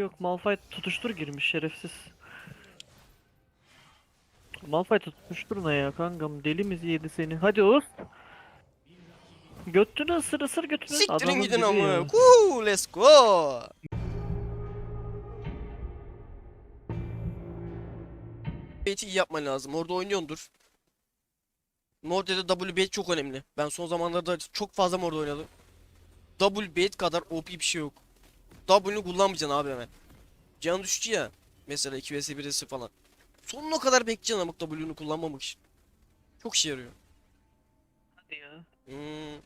Yok Malphite tutuştur girmiş şerefsiz. Malphite tutuştur ne ya kankam deli mi yedi seni? Hadi Oğuz. Götünü ısır ısır götünü. Siktirin Adamın gidin ama. ya. Woo, let's go. Bait'i iyi yapman lazım. Orada oynuyordur. Morde'de W bait çok önemli. Ben son zamanlarda çok fazla Morde oynadım. W bait kadar OP bir şey yok. W'nu kullanmayacaksın abi hemen. Can düştü ya. Mesela 2 vs 1'si falan. Sonuna kadar bekleyeceksin ama W'nu kullanmamak için. Çok işe yarıyor. Hadi ya. Hmm.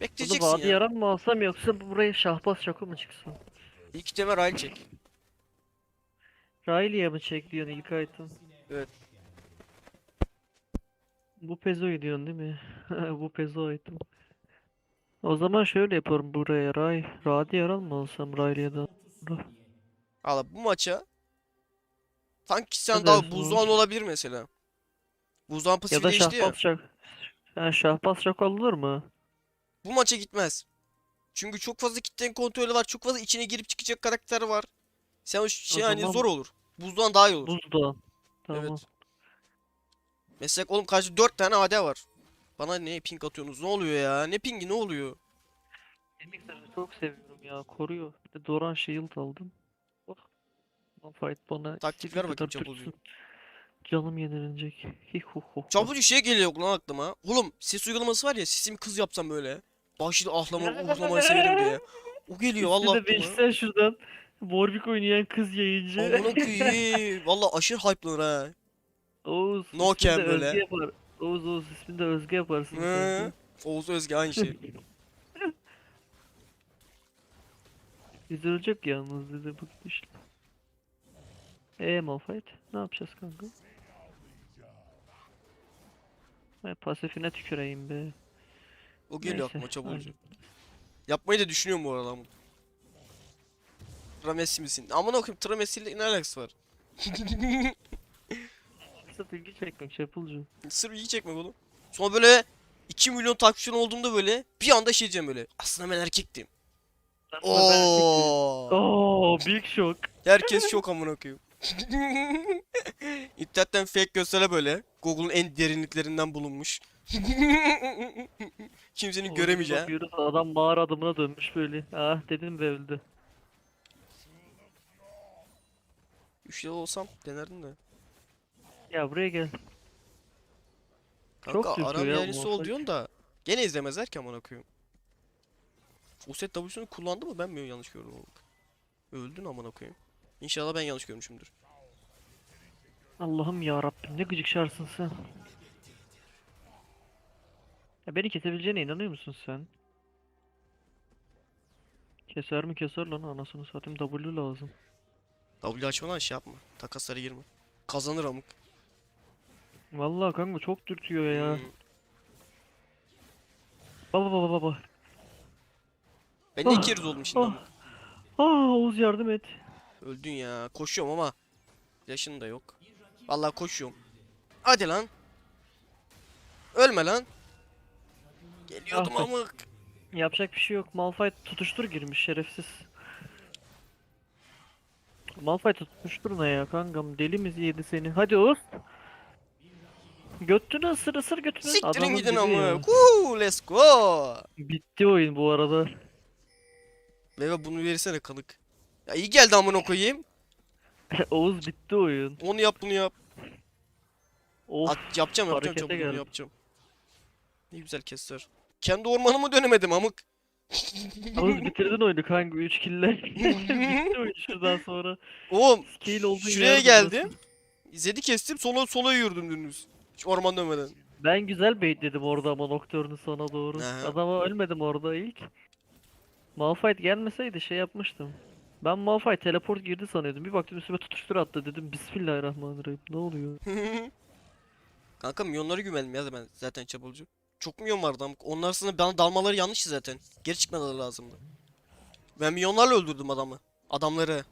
Bekleyeceksin vadi ya. yaran mı alsam yoksa buraya şahbaz şaka mı çıksın? İlk temel rail çek. Riley'e mi çekliyorsun ilk item? Evet. Bu Pezo'yu diyorsun değil mi? Bu Pezo item. O zaman şöyle yaparım buraya Ray. Radi mı alsam Riley'den? Valla bu maça sanki sen Ne daha dersin buzdoğan olabilir mesela. Buzdoğan Ya pasifi da değişti ya. şahbaz şak. Ha, şahbaz şaka olur mu? Bu maça gitmez. Çünkü çok fazla kitlenin kontrolü var. Çok fazla içine girip çıkacak karakter var. Sen o ş- şey hani zaman- zor olur. Buzdoğan daha iyi olur. Buzdoğan. Tamam. Evet. Mesela oğlum karşı 4 tane AD var. Bana ne ping atıyorsunuz? Ne oluyor ya? Ne pingi ne oluyor? Yemeklerini çok seviyorum ya. Koruyor. Bir de Doran Shield aldım. Oh. Malphite bana Taktik ver bakayım tutsun. Canım yenilecek. Çabucu şey geliyor lan aklıma. Oğlum ses uygulaması var ya sesimi kız yapsam böyle. Başlı ahlama uhlamayı severim diye. O geliyor Allah aklıma. beşsen şuradan. Warwick oynayan kız yayıncı. Amına koyayım. Valla aşırı hype'lanır ha. Oğuz. No de cam böyle. Yapar. Oğuz Oğuz ismini de Özge yaparsın. Hı. Oğuz Özge aynı şey. Üzülecek yalnız dedi bu gidişle. Eee Malphite? Ne yapacağız kanka? Ay pasifine tüküreyim be. O geliyor Neyse, çabucu. aynen. Yapmayı da düşünüyorum bu arada ama. Tramesi misin? Amına koyayım Tramesi ile ne alakası var? Sırf ilgi çekmek çapulcu. Sırf iyi çekmek oğlum. Sonra böyle 2 milyon takipçin olduğumda böyle bir anda şey diyeceğim böyle. Aslında ben erkektim. Oo. Oo, big shock. Herkes şok amına koyayım. İnternetten fake göstere böyle. Google'un en derinliklerinden bulunmuş. Kimsenin göremeyeceği. Bakıyoruz adam mağara adımına dönmüş böyle. Ah dedim ve öldü. 3 yıl olsam denerdim de. Ya buraya gel. Kanka sürtüyor aram ya bu yerlisi ol muhabbet. diyorsun da gene izlemezler ki amına koyayım. O set W'sunu kullandı mı ben mi yanlış gördüm oğlum? Öldün amına koyayım. İnşallah ben yanlış görmüşümdür. Allah'ım ya Rabbim ne gıcık şarsın sen. Ya beni kesebileceğine inanıyor musun sen? Keser mi keser lan anasını satayım W lazım. W açmadan şey yapma. Takaslara girme. Kazanır amık. Vallahi kanka çok dürtüyor ya. Hmm. Baba baba baba. Ben ne Ah, keriz oldum şimdi ah. amık. Aa Oğuz yardım et. Öldün ya. Koşuyorum ama. Yaşın da yok. Vallahi koşuyorum. Hadi lan. Ölme lan. Geliyordum Ah amık. Yapacak bir şey yok. Malphite tutuştur girmiş şerefsiz. Malphite tutuştur ne ya kankam deli mi yedi seni? Hadi Oğuz. Götünü ısır ısır götünü. Siktirin Adamın gidin amık. ya. Woo, let's go. Bitti oyun bu arada. Meyve bunu versene kanık. Ya iyi geldi amına koyayım. Oğuz bitti oyun. Onu yap bunu yap. Of. At, yapacağım yapacağım harekete çabuk bunu geldim. yapacağım. Ne güzel kesler. Kendi ormanıma dönemedim amık. Oğuz bitirdin oyunu kanka 3 kille. bitti oyun şuradan sonra. Oğlum Scale olduğun şuraya yer geldim. burası. Zed'i kestim sola sola yürüdüm dümdüz. Hiç orman dönmeden. Ben güzel baitledim orada ama Nocturne'u sana doğru. Aha. Adama ölmedim orada ilk. Malphite gelmeseydi şey yapmıştım. Ben Malphite teleport girdi sanıyordum. Bir baktım üstüme tutuştur attı dedim. Bismillahirrahmanirrahim. Ne oluyor? Kanka milyonları güvendim ya ben zaten çabulcu. Çok milyon vardı ama onlar sana bana dalmaları yanlıştı zaten. Geri çıkmaları lazımdı. Ben milyonlarla öldürdüm adamı. Adamları.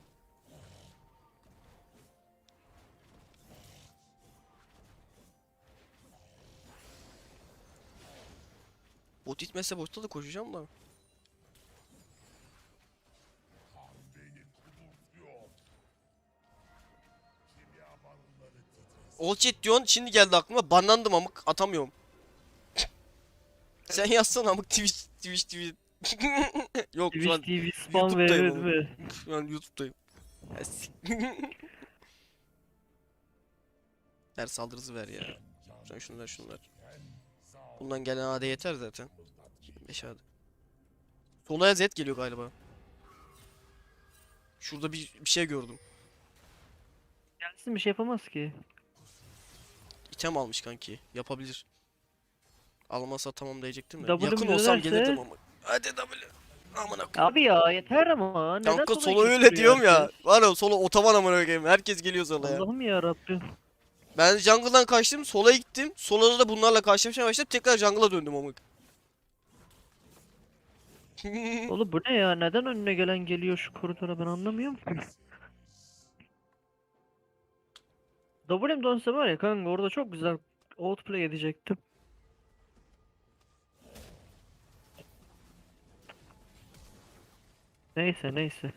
Bot gitmezse botta da koşacağım da. Olcet diyorsun şimdi geldi aklıma banlandım amık atamıyorum. Sen yazsan amık Twitch Twitch Twitch. Yok Twitch, şu an spam verir mi? Şu YouTube'dayım. Ders saldırısı ver ya. Sen şunu ver. Bundan gelen AD yeter zaten. 5 AD. Solaya Z geliyor galiba. Şurada bir, bir şey gördüm. Gelsin bir şey yapamaz ki. İtem almış kanki. Yapabilir. Almasa tamam diyecektim de. Yakın olsam dönerse- gelirdim ama. Hadi W. Amına koyayım. Abi ya yeter ama. Neden Kanka solo öyle diyorum ya. Var ya solo otoban amına koyayım. Herkes geliyor sola ya. Allah'ım ya Rabbim. Ben jungle'dan kaçtım, sola gittim. Solada da bunlarla karşılaşmaya başladım. Tekrar jungle'a döndüm amık. Oğlum bu ne ya? Neden önüne gelen geliyor şu koridora ben anlamıyorum ki. W'm dönse var ya kanka orada çok güzel outplay edecektim. Neyse neyse.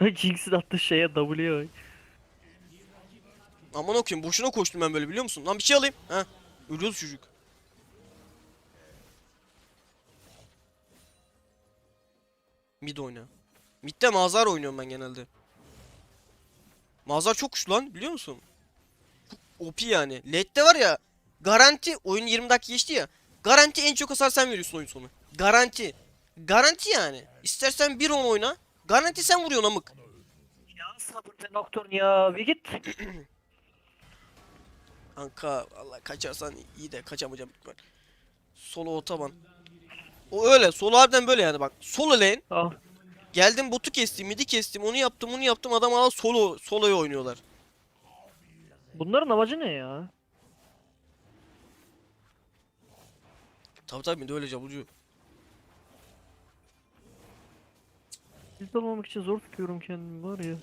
Jinx'in attığı şeye W'ye. Aman okuyayım boşuna koştum ben böyle biliyor musun? Lan bir şey alayım. Ha. Ölüyoruz çocuk. Mid oyna. Mid'de Mazhar oynuyorum ben genelde. Mazhar çok güçlü lan biliyor musun? Çok OP yani. Late'de var ya garanti oyun 20 dakika geçti ya. Garanti en çok hasar sen veriyorsun oyun sonu. Garanti. Garanti yani. İstersen bir on oyna. Garanti sen vuruyorsun amık. Ya sabır be Nocturne ya bir git. Kanka Allah kaçarsan iyi de kaçamayacağım ihtimal. Solo otoban. O öyle. Solo harbiden böyle yani bak. Solo lane. Ah Geldim botu kestim, midi kestim, onu yaptım, onu yaptım. Adam hala solo solo'yu oynuyorlar. bunların amacı ne ya? Tabii tabii midi öyle cabucu. Siz olmamak için zor tutuyorum kendimi var ya.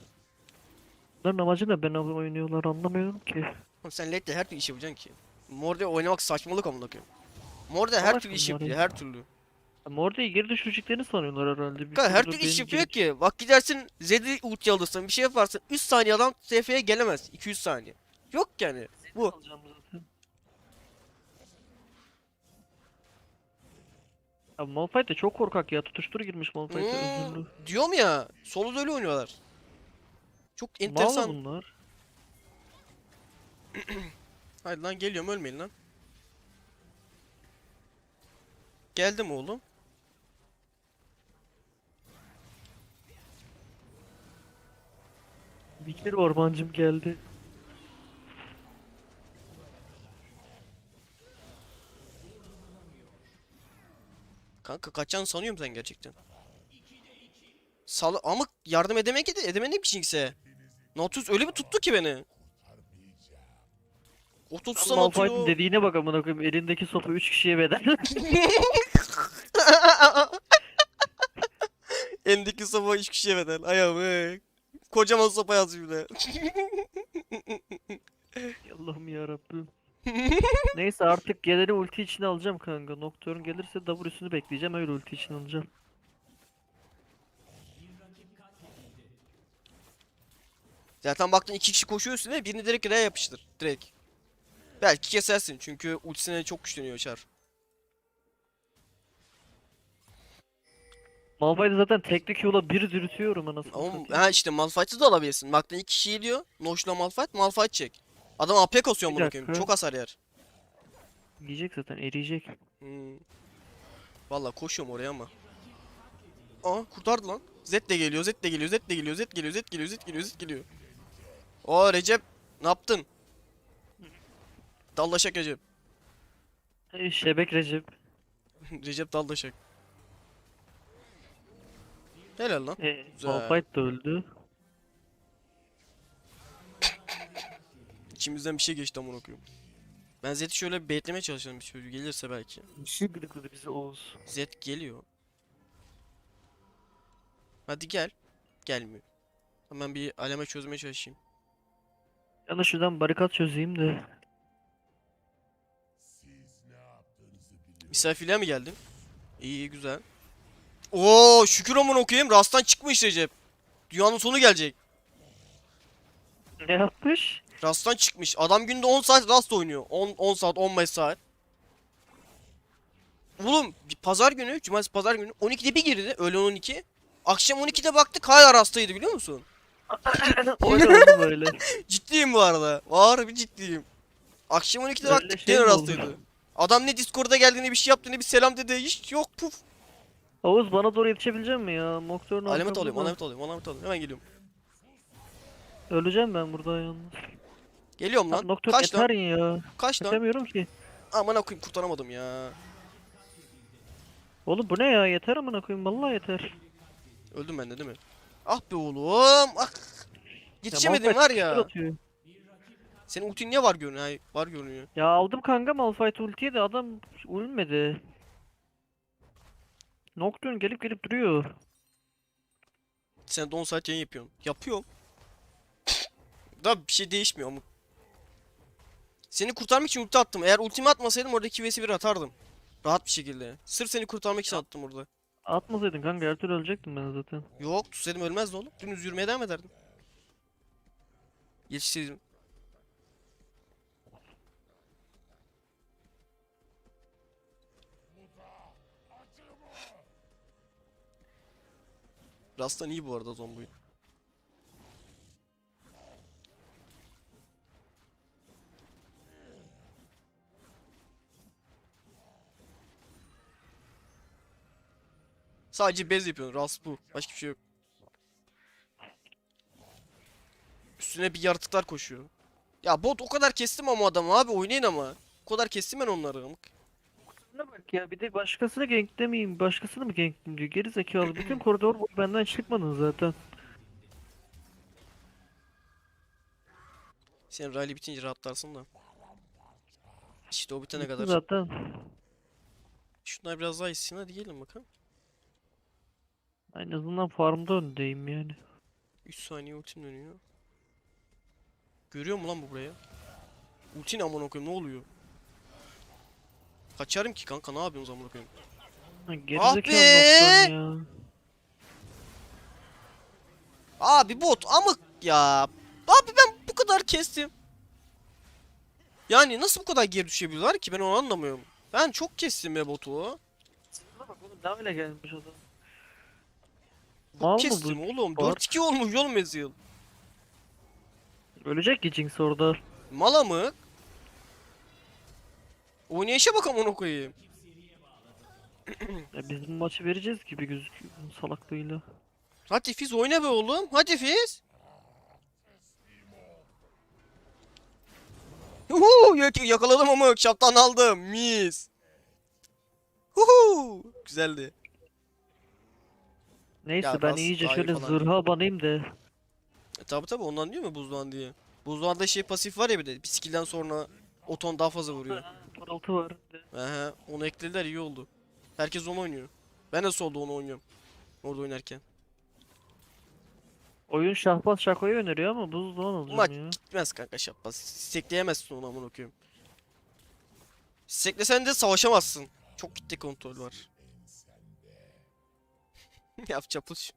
Bunların amacı ne ben oynuyorlar anlamıyorum ki. Oğlum sen late'de her türlü iş yapacaksın ki. Morde oynamak saçmalık amına koyayım. Morde her türlü iş yapıyor, ya. her türlü. Orada geri düşüreceklerini sanıyorlar herhalde. Bir Kanka her türlü türlü iş beni yapıyor geri- ki. Bak gidersin Zed'i ulti alırsın, bir şey yaparsın. 3 saniye adam TF'ye gelemez. 200 saniye. Yok yani. Bu. Alacağım zaten. Ya Malphite de çok korkak ya. Tutuştur girmiş Malphite'e Hmm, diyorum ya. Solo'da öyle oynuyorlar. Çok Mal enteresan. bunlar. Haydi lan geliyorum ölmeyin lan. Geldim oğlum. Bir ormancım geldi. Kanka kaçacağını sanıyorum sen gerçekten. Sal ama yardım edemek ki de edemedim ki kimse. Nautilus öyle bir tuttu ki beni. Ototus'tan Malphite'in atıyor. dediğine bak amına koyayım. Elindeki sopa 3 kişiye bedel. Endeki sopa hiç kişiye bedel. Ayağımı. Kocaman sopa yazıyor bir de. Allah'ım yarabbim. Neyse artık geleni ulti için alacağım kanka. Nocturne gelirse W'sünü bekleyeceğim öyle ulti için alacağım. Zaten baktın iki kişi koşuyor üstüne birini direkt R'ye yapıştır. Direkt. Belki kesersin çünkü ultisine çok güçleniyor Char. Malphite'i zaten tekli Q'la bir dürütüyorum anasını Ama satayım. ha işte Malphite'ı da alabilirsin. Baktın iki kişi geliyor. Noşla Malphite, Malphite çek. Adam AP kasıyor Bir bunu koyayım. dakika. Çok hasar yer. Yiyecek zaten eriyecek. Hmm. Valla koşuyorum oraya ama. Aa kurtardı lan. Z de geliyor, Z de geliyor, Z de geliyor, Z geliyor, Z geliyor, Z geliyor, Z geliyor. Oo Recep ne yaptın? Dallaşak Recep. Ey Şebek Recep. Recep dallaşak. Helal lan. E. Malphite de öldü. İçimizden bir şey geçti amına koyayım. Ben Zed'i şöyle baitlemeye çalışıyorum bir çocuğu gelirse belki. Şey gıdıkladı bizi Oğuz. Z geliyor. Hadi gel. Gelmiyor. Hemen bir aleme çözmeye çalışayım. Yana şuradan barikat çözeyim de. Misafirliğe mi geldin? İyi iyi güzel. Oo şükür amına okuyayım. Rast'tan çıkmış Recep. Dünyanın sonu gelecek. Ne yapmış? Rast'tan çıkmış. Adam günde 10 saat Rast oynuyor. 10 10 saat 15 saat. Oğlum pazar günü, cumartesi pazar günü 12'de bir girdi. Öğlen 12. Akşam 12'de baktık hala Rast'taydı biliyor musun? Böyle. Ciddiyim bu arada. Var bir ciddiyim. Akşam 12'de Öyle baktık şey gene Rast'taydı. Adam ne Discord'a geldi ne bir şey yaptı ne bir selam dedi. Hiç yok puf. Oğuz bana doğru yetişebilecek mi ya? Nocturne Alamet alıyorum, alamet alıyorum, alamet alıyorum. Hemen geliyorum. Öleceğim ben burada yalnız. Geliyorum lan. Nocturne Kaç lan? yeter ya. Kaç lan? Yetemiyorum ki. Aman okuyayım kurtaramadım ya. Oğlum bu ne ya? Yeter amına koyayım. Vallahi yeter. Öldüm ben de değil mi? Ah be oğlum. Ah. Yetişemedim var ya. atıyor. Senin ultin niye var görünüyor? Hay, var görünüyor. Ya aldım kanka Malphite ultiyi de adam ölmedi. Nocturne gelip gelip duruyor. Sen de 10 saat yayın yapıyorsun. Yapıyorum. Da bir şey değişmiyor ama. Seni kurtarmak için ulti attım. Eğer ultimi atmasaydım orada 2 vs 1 atardım. Rahat bir şekilde. Sırf seni kurtarmak için attım orada. Atmasaydın kanka her türlü ölecektim ben zaten. Yok tutsaydım ölmezdi oğlum. Dümdüz yürümeye devam ederdim. Yetişseydim. Rastan iyi bu arada zomboyu. Sadece bez yapıyorsun. Rast bu. Başka bir şey yok. Üstüne bir yaratıklar koşuyor. Ya bot o kadar kestim ama adamı abi oynayın ama. O kadar kestim ben onları. Ne bak ya bir de başkasını ganklemeyeyim başkasını mı gankleyeyim diyor geri zekalı bütün koridor boyu benden çıkmadın zaten. Sen rally bitince rahatlarsın da. İşte o bitene kadar. Zaten. Şunlar biraz daha iyisin hadi gelin bakalım. En azından farmda öndeyim yani. 3 saniye ultim dönüyor. Görüyor mu lan bu buraya? Ulti ne amına koyayım ne oluyor? Kaçarım ki kanka ne yapıyorsun amına koyayım? Geri Ah be! Ya. Abi bot amık ya. Abi ben bu kadar kestim. Yani nasıl bu kadar geri düşebiliyorlar ki ben onu anlamıyorum. Ben çok kestim ya botu. Bak oğlum öyle gelmiş adam. Çok Mal mı bu kestim oğlum. bot? 4-2 olmuş yol mezil. Ölecek ki Jinx orada. Mala mı? Oynayışa bak amına koyayım. Ya biz bu maçı vereceğiz gibi gözüküyor bunun salaklığıyla. Hadi Fiz oyna be oğlum. Hadi Fiz. Huhu yak- yakaladım ama şaptan aldım. Mis. Huhu güzeldi. Neyse Ya ben iyice daha iyi şöyle falan. zırha banayım da. E, tabi tabi ondan diyor mu buzluğan diye. Buzluğanda şey pasif var ya bir de bir skill'den sonra o ton daha fazla vuruyor. Parıltı var. Aha onu eklediler iyi oldu. Herkes onu oynuyor. Ben de solda onu oynuyorum. Orada oynarken. Oyun şahbaz şakoyu öneriyor ama buzluğun alacağım Maç ya. gitmez kanka şapaz. Stekleyemezsin onu amına koyayım. Steklesen de savaşamazsın. Çok kitle kontrol var. Yap çapuz.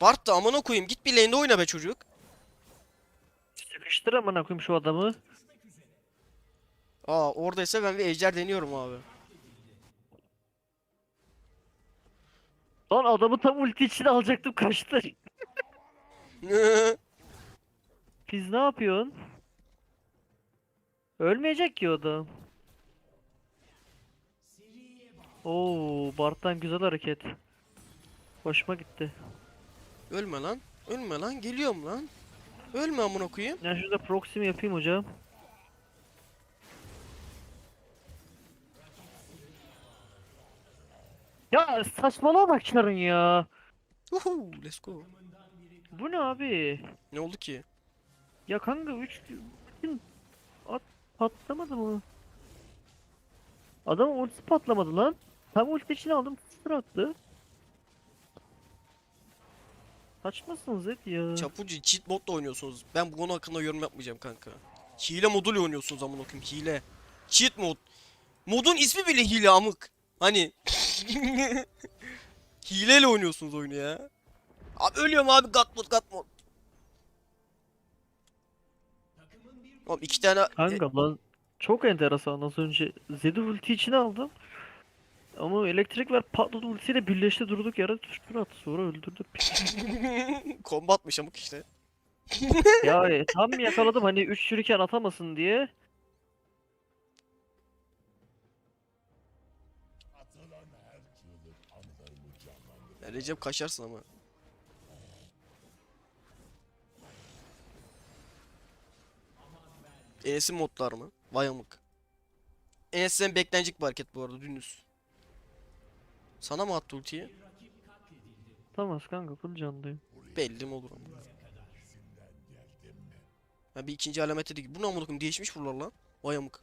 Bart da amına koyayım git bir lane'de oyna be çocuk. Sıkıştır amına koyayım şu adamı. Aa oradaysa ben bir ejder deniyorum abi. Lan adamı tam ulti içine alacaktım kaçtı. Biz ne yapıyorsun? Ölmeyecek ki o adam. Oo, Bart'tan güzel hareket. Hoşuma gitti. Ölme lan. Ölme lan. Geliyorum lan. Ölme amına koyayım. Ya şurada proxy mi yapayım hocam? Ya saçmalama bak Çarın ya. Uhu, let's go. Bu ne abi? Ne oldu ki? Ya kanka 3 at patlamadı mı? Adamın ultisi patlamadı lan. Tam ulti içine aldım sıfır attı. Saçmasın Zed ya. Çapucu cheat modla oynuyorsunuz. Ben bu konu hakkında yorum yapmayacağım kanka. Hile moduyla oynuyorsunuz amına koyayım hile. Cheat mod. Modun ismi bile hile amık. Hani hileyle oynuyorsunuz oyunu ya. Abi ölüyorum abi gat mod gat mod. Oğlum iki tane Kanka lan çok enteresan az önce Zed'i ulti içine aldım. Ama elektrik ver patladı ultiyle birleşti durduk yere tutuştur attı sonra öldürdük. kombatmış amık işte. ya e, tam yakaladım hani 3 şuriken atamasın diye. Ya Recep kaçarsın ama. Enes'in modlar mı? Vay amık. Enes'ten beklenecek bir hareket bu arada dümdüz. Sana mı attı ultiyi? Tamam kanka full candayım. Belli mi olur ama. Ha bir ikinci alamet dedik. Bu ne amına değişmiş buralar lan. Vay amık.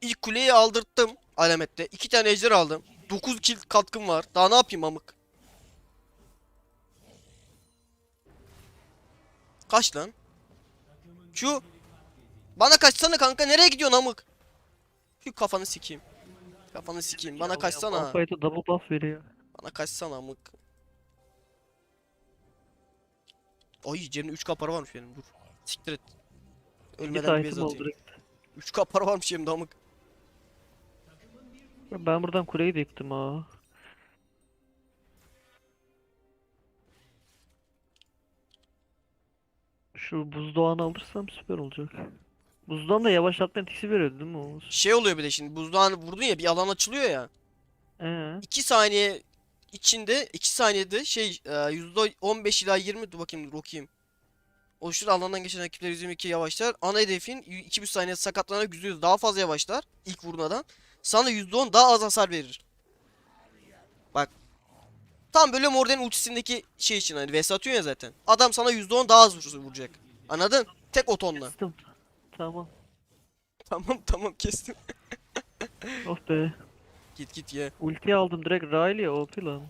İlk kuleyi aldırttım alamette. İki tane ejder aldım. 9 kill katkım var. Daha ne yapayım amık? Kaç lan? Şu bana kaçsana kanka nereye gidiyorsun amık? Şu kafanı sikeyim. Kafanı sikeyim. Bana kaçsana. Malphite'e double buff veriyor. Bana kaçsana amık. Ay cebimde 3k para varmış benim dur. Siktir et. Ölmeden bir bez atayım. direkt. 3k para varmış cebimde amık. Ben buradan kuleyi de yıktım ha. Şu buzdağını alırsam süper olacak. Buzdan da yavaşlatma etkisi veriyor değil mi Oğuz? Şey oluyor bir de şimdi buzdağını vurdun ya bir alan açılıyor ya. Ee, 2 saniye içinde 2 saniyede şey e, %15 ila 20 dur bakayım dur okuyayım. Oluştur alandan geçen rakipler 122 yavaşlar. Ana hedefin 2,5 saniye sakatlanana %100 daha fazla yavaşlar ilk vurmadan. Sana %10 daha az hasar verir. Bak. Tam böyle Morden'in ultisindeki şey için hani vs atıyor ya zaten. Adam sana %10 daha az vur- vuracak. Anladın? Tek o tonla. Tamam. Tamam tamam kestim. Oh be. Git git ye. Ulti aldım direkt Riley OP lan.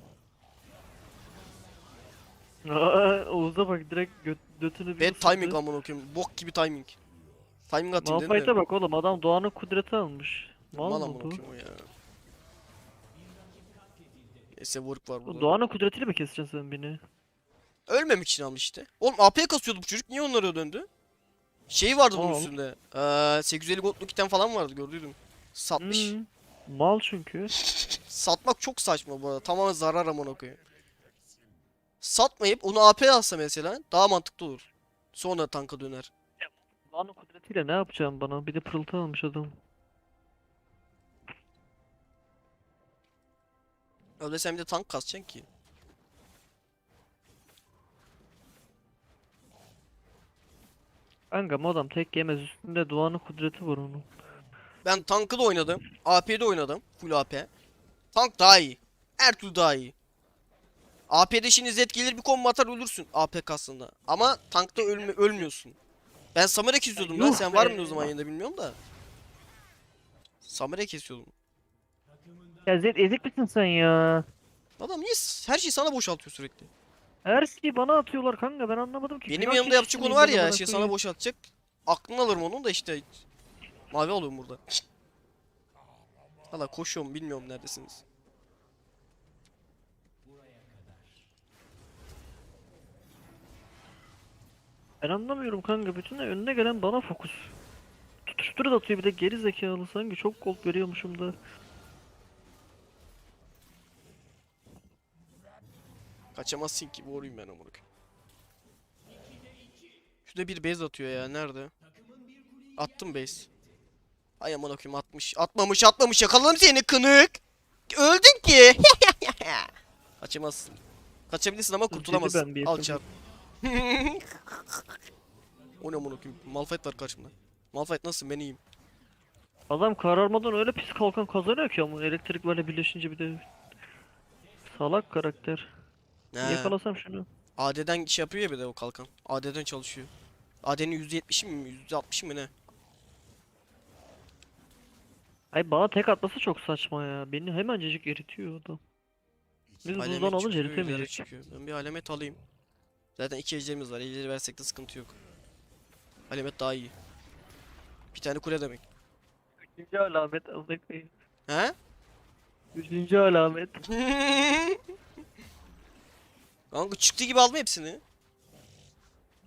Aa, Oğuz'a bak direkt göt, götünü bir Bad ısırdı. timing amına koyayım. Bok gibi timing. Timing atayım dedim de. Malphite'e bak oğlum adam Doğan'ın kudreti almış. Mal Mal mı amına bu? koyayım o ya. Neyse work var Bu burada. Doğan'ın kudretiyle mi keseceksin sen beni? Ölmemek için almış işte. Oğlum AP kasıyordu bu çocuk. Niye onlara döndü? Şey vardı bunun Al. üstünde. Ee, 850 gold'luk item falan vardı gördüydüm. Satmış. Hmm, Mal çünkü. Satmak çok saçma bu arada. Tamamen zarar amına koyayım. Satmayıp onu AP alsa mesela daha mantıklı olur. Sonra tanka döner. Doğan'ın kudretiyle ne yapacağım bana? Bir de pırıltı almış adam. Öyle sen bir de tank kasacaksın ki. Kanka adam tek yemez üstünde Doğan'ın kudreti var onun. Ben tankı da oynadım. AP'de oynadım. Full AP. Tank daha iyi. Her türlü daha iyi. AP'de şimdi Z gelir bir combo atar ölürsün AP kastında. Ama tankta ölme, ölmüyorsun. Ben Samurai kesiyordum lan. Yuh Sen var be. mıydın o zaman yanında bilmiyorum da. Samurai kesiyordum. Ya Zed ezik misin sen ya? Adam niye her şeyi sana boşaltıyor sürekli? Her şeyi bana atıyorlar kanka ben anlamadım ki. Benim Günah yanımda yapacak onu var ya her şeyi sana boşaltacak. Aklını alırım onun da işte. Mavi alıyorum burada. Valla koşuyorum bilmiyorum neredesiniz. Ben anlamıyorum kanka bütün de önüne gelen bana fokus. Tutuştur da atıyor bir de geri zekalı sanki çok gold veriyormuşum da. Kaçamazsın ki vurayım ben koyayım. Şurada bir base atıyor ya nerede? Attım base. Ay aman okuyayım atmış. Atmamış atmamış yakaladım seni kınık. Öldün ki. Kaçamazsın. Kaçabilirsin ama kurtulamazsın. Al çarp. o ne aman okuyayım. Malphite var karşımda. Malphite nasılsın ben iyiyim. Adam kararmadan öyle pis kalkan kazanıyor ki ama elektrik böyle birleşince bir de. Salak karakter. He. Yakalasam şunu. AD'den şey yapıyor ya bir de o kalkan. AD'den çalışıyor. AD'nin %70'i mi %60'ı mı ne? Ay bana tek atması çok saçma ya. Beni hemencecik eritiyor adam. Biz buzdan alınca çıkıyor, eritemeyecek. çıkıyor. Ben bir alamet alayım. Zaten iki ejderimiz var. Ejderi versek de sıkıntı yok. Alamet daha iyi. Bir tane kule demek. Üçüncü alamet koyayım. He? Üçüncü alamet. Kanka çıktı gibi alma hepsini.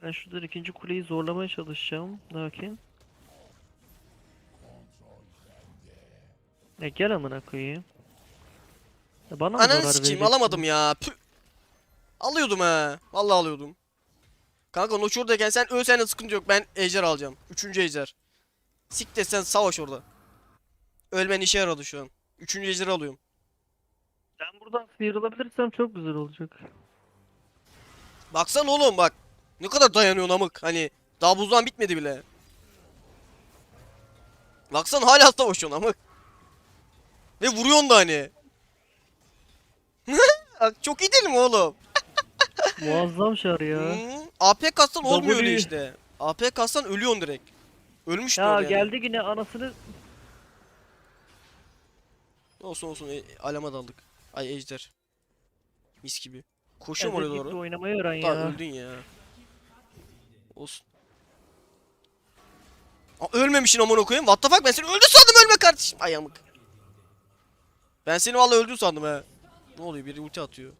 Ben şuradan ikinci kuleyi zorlamaya çalışacağım. Lakin. Ya gel amına koyayım. Ya bana mı Ananı zarar sikeyim vereceksin? alamadım ya. Püh. Alıyordum ha. Vallahi alıyordum. Kanka Noç oradayken sen ölsen de sıkıntı yok. Ben ejder alacağım. Üçüncü ejder. Sik de sen savaş orada. Ölmen işe yaradı şu an. Üçüncü ejderi alıyorum. Ben buradan sıyrılabilirsem çok güzel olacak. Baksana oğlum bak. Ne kadar dayanıyorsun amık. Hani daha buzdan bitmedi bile. Baksana hala savaşıyorsun amık. Ve vuruyorsun da hani. Bak, Çok iyi değil mi oğlum? Muazzam şar ya. Hı, AP kastan olmuyor öyle işte. AP kastan ölüyorsun direkt. Ölmüştün Ya yani. geldi yine anasını Olsun olsun e, alama daldık. Ay ejder. Mis gibi. Koşuyorum oraya doğru. oynamayı öğren Daha ya. öldün ya. Olsun. Aa, ölmemişsin amına koyayım. What the fuck ben seni öldü sandım ölme kardeşim. Ay amık. Ben seni vallahi öldün sandım he. Ne oluyor biri ulti atıyor.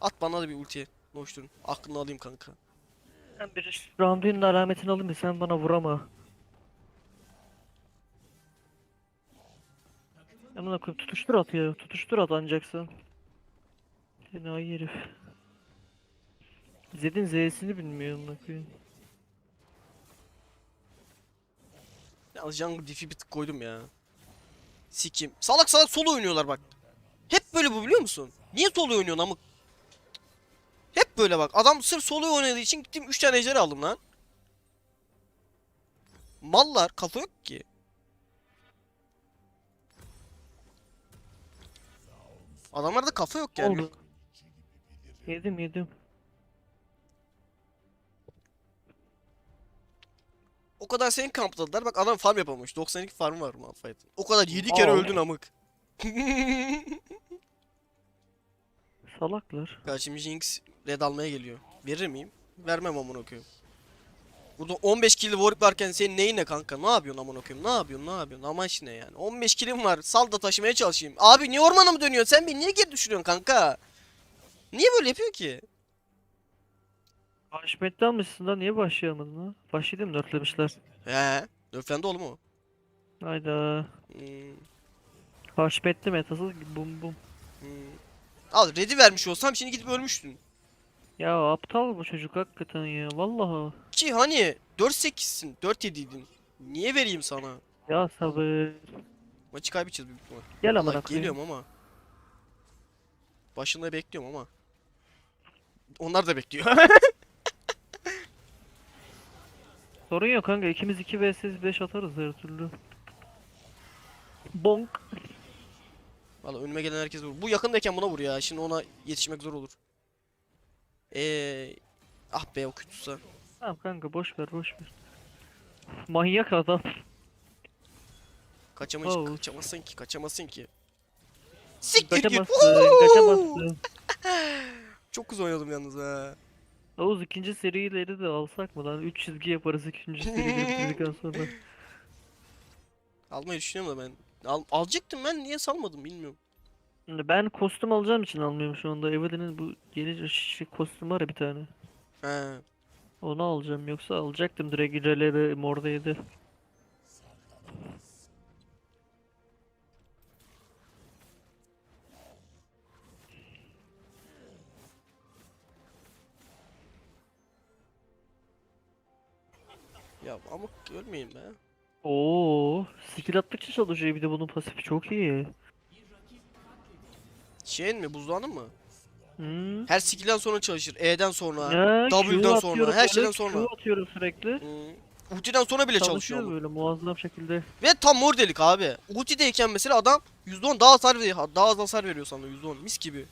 At bana da bir ulti. Hoş durun. Aklını alayım kanka. Sen bir round'un alametini alayım da sen bana vurama. Amına koyayım tutuştur at ya. Tutuştur at ancaksın. Seni ay herif. Zed'in Z'sini bilmiyor amına koyayım. Yalnız jungle diff'i bir tık koydum ya. Sikim. Salak salak solo oynuyorlar bak. Hep böyle bu biliyor musun? Niye solo oynuyorsun amık? Hep böyle bak. Adam sırf solo oynadığı için gittim 3 tane ejder aldım lan. Mallar kafa yok ki. Adamlarda kafa yok yani. Oldu. Yedim yedim. O kadar seni kampladılar. Bak adam farm yapamamış. 92 farm var Malphite'ın. O kadar 7 kere Aa. öldün amık. Salaklar. Karşım Jinx red almaya geliyor. Verir miyim? Vermem amına koyayım. Burada 15 kill Warwick varken senin neyin ne kanka? Ne yapıyorsun amına koyayım? Ne yapıyorsun? Ne yapıyorsun? Amaç ne yani? 15 killim var. Sal da taşımaya çalışayım. Abi niye ormana mı dönüyorsun? Sen beni niye geri düşürüyorsun kanka? Niye böyle yapıyor ki? Haşmetli almışsın da niye başlayamadın ha? Başladı mı dörtlemişler? He. Nerflendi oğlum o. Hayda. Hmm, Haşmetli metasız bum bum. hmm. Al red'i vermiş olsam şimdi gidip ölmüştün. Ya aptal bu çocuk hakikaten ya. Vallahi. Ki hani 4-8'sin. 4-7'ydin. Niye vereyim sana? Ya sabır. Maçı kaybedeceğiz büyük ihtimal. Gel amına koyayım. geliyorum ama. Başında bekliyorum ama. Onlar da bekliyor. Sorun yok kanka ikimiz 2 vs 5 atarız her türlü. Bonk. Valla önüme gelen herkes vurur. Bu yakındayken buna vur ya. Şimdi ona yetişmek zor olur. Eee ah be o kötüsa. Tamam kanka boş ver boş ver. Manyak adam. Kaçamayız, Oh. kaçamazsın ki, kaçamazsın ki. Siktir git. Kaçamazsın. Çok güzel oynadım yalnız ha. Oğuz ikinci serileri de alsak mı lan? 3 çizgi yaparız ikinci seriyi bitirdikten sonra. Almayı düşünüyorum da ben. Al, alacaktım ben niye salmadım bilmiyorum. Ben kostüm alacağım için almıyorum şu anda. Evelyn'in bu yeni şey, kostüm var ya bir tane. He. Onu alacağım yoksa alacaktım direkt İrel'e Morda'ydı. Ya ama ölmeyeyim be. Oo, skill attıkça çalışıyor bir de bunun pasifi çok iyi. Şeyin mi buzdağının mı? Hmm. Her skill'den sonra çalışır. E'den sonra. Ya, W'den Q sonra, her şeyden Q sonra. atıyorum sürekli. Hmm. Ultiden sonra bile çalışıyor Çalışıyor böyle muazzam şekilde. Ve tam mor delik abi. Ultideyken mesela adam %10 daha hasar veriyor. Daha az hasar veriyor sana %10. Mis gibi.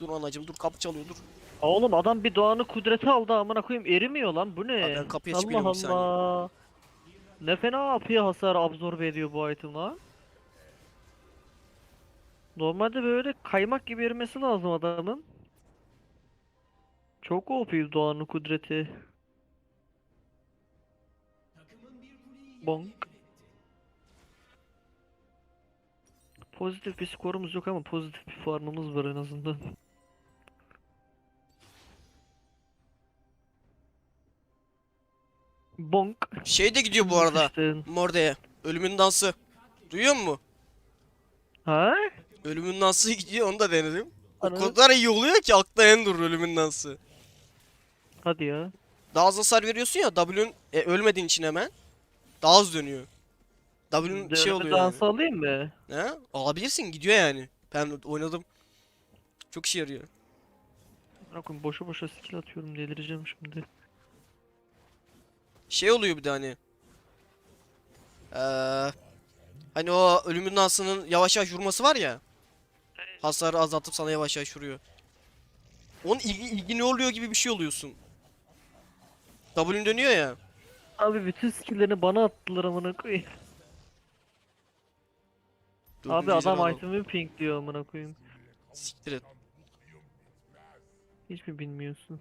Dur anacım dur kapı çalıyor dur. Oğlum adam bir doğanı kudreti aldı amına koyayım erimiyor lan bu ne? Abi ben kapıya Allah çıkıyorum bir saniye. Allah. Ne fena yapıyor hasar absorbe ediyor bu item lan. Normalde böyle kaymak gibi erimesi lazım adamın. Çok OP doğanın kudreti. Bonk. Pozitif bir skorumuz yok ama pozitif bir farmımız var en azından. Bonk. Şey de gidiyor bu arada. Sıçtın. Morde'ye. Ölümün dansı. Duyuyor musun? Ha? Ölümün dansı gidiyor onu da denedim. O Ana. kadar iyi oluyor ki akla en durur ölümün dansı. Hadi ya. Daha az hasar veriyorsun ya W'ün e, ölmediğin için hemen. Daha az dönüyor. W'ün şey Dönme oluyor yani. dansı alayım mı? He? Alabilirsin gidiyor yani. Ben oynadım. Çok işe yarıyor. Bakın boşu boşa skill atıyorum delireceğim şimdi. Şey oluyor bir de hani. Eee hani o ölümün dansının yavaş yavaş vurması var ya. Hasarı azaltıp sana yavaş yavaş vuruyor. Onun ilgi, ilgi ne oluyor gibi bir şey oluyorsun. W'ün dönüyor ya. Abi bütün skill'lerini bana attılar amına koyayım. Dördüncü Abi adam aldım. item'ı pink diyor amına koyayım. Siktir et. Hiç mi bilmiyorsun?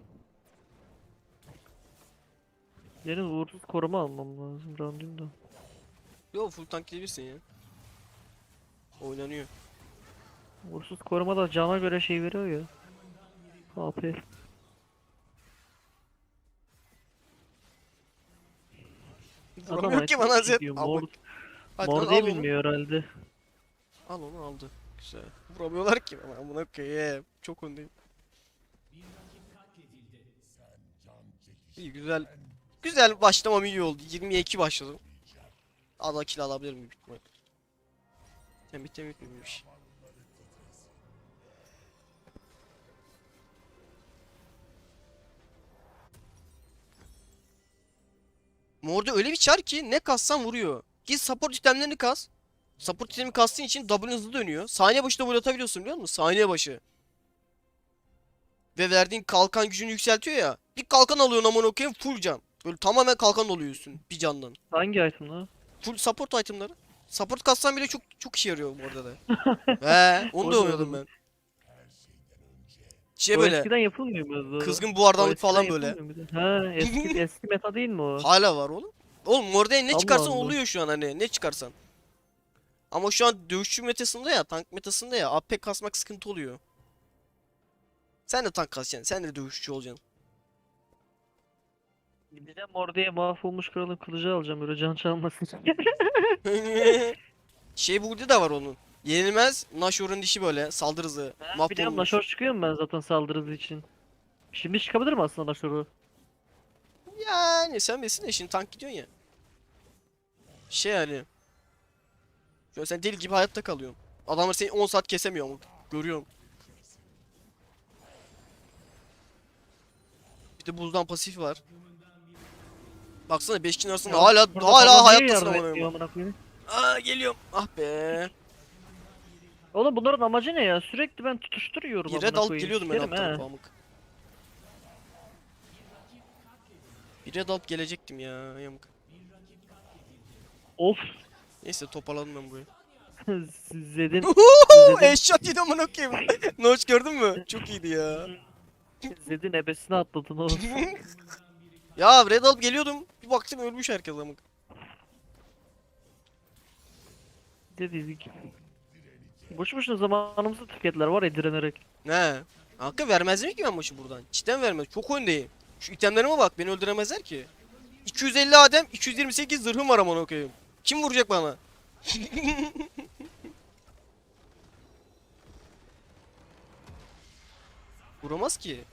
Yarın uğursuz koruma almam lazım round'unda. Yo full tank gidebilirsin ya. Oynanıyor. Uğursuz koruma da cana göre şey veriyor ya. AP. Vuramıyor ki bana Zed. Al, Mor, bak. Hadi lan, mor al diye onu. bilmiyor herhalde. Al onu aldı. Güzel. Vuramıyorlar ki bana. Amına koyayım. Çok öndeyim. İyi güzel. Güzel başlamam iyi oldu. 20'ye 2 başladım. Ada kill alabilirim büyük ihtimal. Hem bitti bitmemiş. Morda öyle bir çar ki ne kassan vuruyor. Git support itemlerini kas. Support itemi kastığın için W hızlı dönüyor. Saniye başı double atabiliyorsun biliyor musun? Saniye başı. Ve verdiğin kalkan gücünü yükseltiyor ya. Bir kalkan alıyorsun aman okuyayım full can. Böyle tamamen kalkan oluyor üstün bir candan. Hangi item lan? Full support itemları. Support kassan bile çok çok işe yarıyor bu arada da. He, onu da oynadım ben. Şey o böyle eskiden yapılmıyor mu? kızgın buhardanlık falan böyle. Ha eski eski meta değil mi o? Hala var oğlum. Oğlum Morde'ye ne Allah çıkarsan Allah. oluyor şu an hani ne çıkarsan. Ama şu an dövüşçü metasında ya tank metasında ya AP kasmak sıkıntı oluyor. Sen de tank kasacaksın. Sen de dövüşçü olacaksın. Gideceğim oraya mahvolmuş kralın kılıcı alacağım böyle can çalmasın. şey burada da var onun. Yenilmez Nashor'un dişi böyle saldırı hızı. Biliyorum Mahvolmuş. Nashor çıkıyor mu ben zaten saldırısı için? Şimdi çıkabilir mi aslında Nashor'u? Yani sen bilirsin de şimdi tank gidiyorsun ya. Şey yani. Şöyle sen deli gibi hayatta kalıyorsun. Adamlar seni 10 saat kesemiyor ama. Görüyorum. Bir de buzdan pasif var. Baksana 5 kişinin arasında Ya, hala burada bana hala niye yardım ama. etmiyor amına koyayım? Aa geliyorum. Ah be. Oğlum bunların amacı ne ya? Sürekli ben tutuşturuyorum Bir red amına alıp koyayım. geliyordum ben Sikerim amık. Bir red alıp gelecektim ya yamık. Of. Neyse toparladım ben burayı. Zed'in Uhuhu. Eşşat yedim amına koyayım. Notch gördün mü? Çok iyiydi ya. Zed'in ebesine atladın oğlum. ya red alıp geliyordum. Bir baktım ölmüş herkes amık. Dedik. Boşu boşuna zamanımızı tükettiler var ya direnerek. Ne? Hakkı vermez mi ki ben maçı buradan? Cidden vermez. Çok öndeyim. Şu itemlerime bak beni öldüremezler ki. 250 adem 228 zırhım var amına koyayım. Kim vuracak bana? Vuramaz ki.